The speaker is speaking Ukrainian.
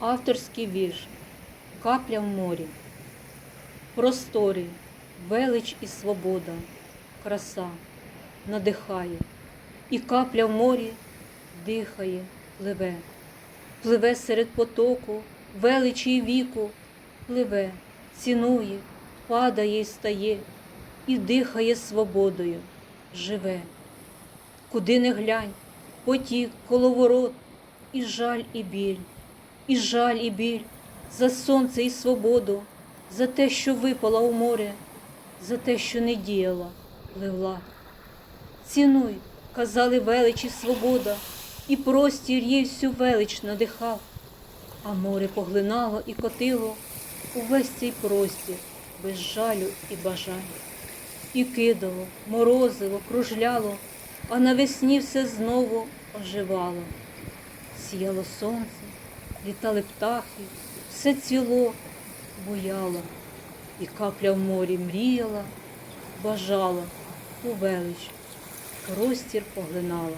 Авторський вірш Капля в морі. Просторі, велич і свобода, краса надихає, і капля в морі дихає, пливе, пливе серед потоку, величі й віку, пливе, цінує, падає й стає, і дихає свободою, живе. Куди не глянь, потік, коловорот, і жаль, і біль, і жаль, і біль за сонце і свободу, за те, що випала у море, за те, що не діяла, пливла. Цінуй, казали велич і свобода, і простір їй всю велич надихав, а море поглинало і котило увесь цей простір без жалю і бажань. І кидало, морозило, кружляло, а навесні все знову оживало. Сіяло сонце, літали птахи, все ціло буяло, і капля в морі мріяла, бажала, у велич, простір поглинала.